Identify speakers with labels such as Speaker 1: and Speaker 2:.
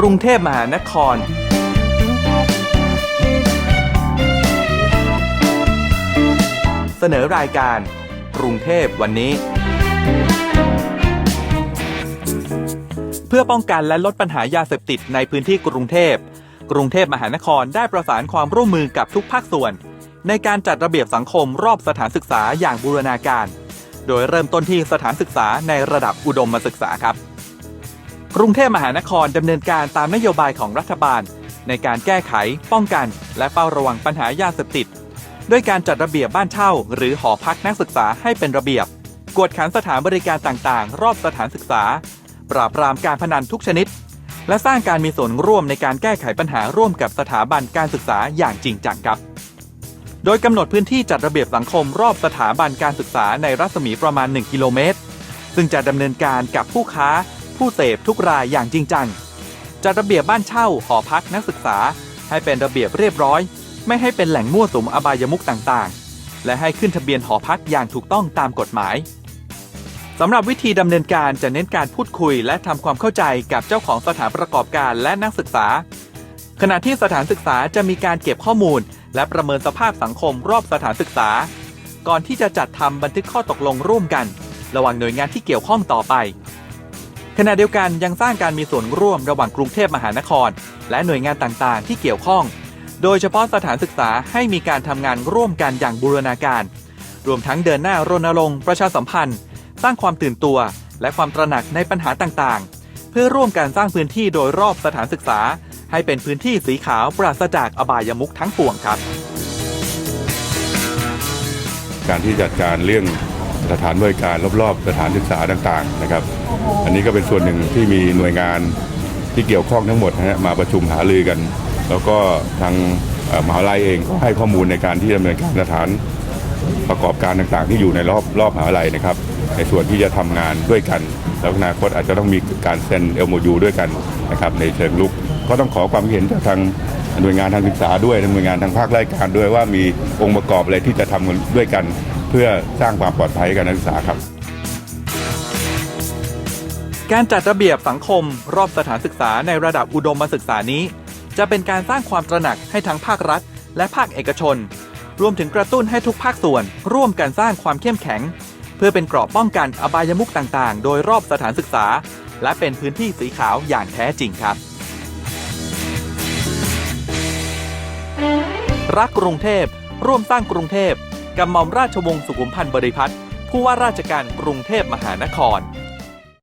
Speaker 1: กรุงเทพมหานครเสนอรายการ กรุงเทพวันนี้ เพื่อป้องกันและลดปัญหายาเสพติดในพื้นที่กรุงเทพ กรุงเทพมหานครได้ประสานความร่วมมือกับทุกภาคส่วน ในการจัดระเบียบสังคมรอบสถานศึกษาอย่างบูรณาการ โดยเริ่มต้นที่สถานศึกษาในระดับอุดมศึกษาครับ กรุงเทพมหานครดำเนินการตามนโยบายของรัฐบาล ในการแก้ไข ป้องกัน และเฝ้าระวังปัญหายาเสพติด ด้วยการจัดระเบียบบ้านเช่า หรือหอพักนักศึกษาให้เป็นระเบียบ กวดขันสถานบริการต่างๆ รอบสถานศึกษา ปราบปรามการพนันทุกชนิด และสร้างการมีส่วนร่วมในการแก้ไขปัญหาร่วมกับสถาบันการศึกษาอย่างจริงจังครับโดยกำหนดพื้นที่จัดระเบียบสังคมรอบสถาบันการศึกษาในรัศมีประมาณ 1 กิโลเมตร ซึ่งจะดำเนินการกับผู้ค้า ผู้เสพทุกรายอย่างจริงจังจัดระเบียบบ้านเช่าหอพักนักศึกษา ให้เป็นระเบียบเรียบร้อย ไม่ให้เป็นแหล่งมั่วสุมอบายมุขต่างๆ และให้ขึ้นทะเบียนหอพักอย่างถูกต้องตามกฎหมายสำหรับวิธีดำเนินการจะเน้นการพูดคุย และทำความเข้าใจกับเจ้าของสถานประกอบการและนักศึกษา ขณะที่สถานศึกษาจะมีการเก็บข้อมูล และประเมินสภาพสังคมรอบสถานศึกษา ก่อนที่จะจัดทำบันทึกข้อตกลงร่วมกัน ระหว่างหน่วยงานที่เกี่ยวข้องต่อไป ขณะเดียวกันยังสร้างการมีส่วนร่วมระหว่างกรุงเทพมหานคร และหน่วยงานต่างๆ ที่เกี่ยวข้อง โดยเฉพาะสถานศึกษาให้มีการทำงานร่วมกันอย่างบูรณาการ รวมทั้งเดินหน้ารณรงค์ประชาสัมพันธ์ สร้างความตื่นตัว และความตระหนักในปัญหาต่างๆ เพื่อร่วมกันสร้างพื้นที่โดยรอบสถานศึกษา ให้เป็นพื้นที่สีขาวปราศจากอบายมุขทั้งปวงครับ
Speaker 2: การที่จัดการเรื่อง สถานบริการรอบๆ สถานศึกษาต่างๆนะครับ อันนี้ก็เป็นส่วนหนึ่งที่มีหน่วยงานที่เกี่ยวข้องทั้งหมดนะฮะมาประชุมหารือกัน แล้วก็ทางมหาลัยเองก็ให้ข้อมูลในการที่ดำเนินการสถานประกอบการต่างๆ ที่อยู่ในรอบรอบมหาลัยนะครับ ในส่วนที่จะทำงานด้วยกัน แล้วอนาคตอาจจะต้องมีการเซ็นเอลโมยูด้วยกันนะครับในเชิงลุก ก็ต้องขอความเห็นจากทางหน่วยงานทางศึกษาด้วยหน่วยงานทางภาคราชการด้วยว่ามีองค์ประกอบอะไรที่จะทำกันด้วยกัน พื่อสร้างความปลอดภัยกับนักศึกษาครับ
Speaker 1: การจัดระเบียบสังคม รอบสถานศึกษาในระดับอุดมศึกษานี้ จะเป็นการสร้างความตระหนักให้ทั้งภาครัฐ และภาคเอกชน รวมถึงกระตุ้นให้ทุกภาคส่วน ร่วมกันสร้างความเข้มแข็ง เพื่อเป็นเกราะป้องกันอบายมุขต่างๆ โดยรอบสถานศึกษา และเป็นพื้นที่สีขาวอย่างแท้จริงครับ รักกรุงเทพร่วมสร้างกรุงเทพ กับหม่อมราชวงศ์สุขุมพันธ์บริพัตรผู้ว่าราชการกรุงเทพมหานคร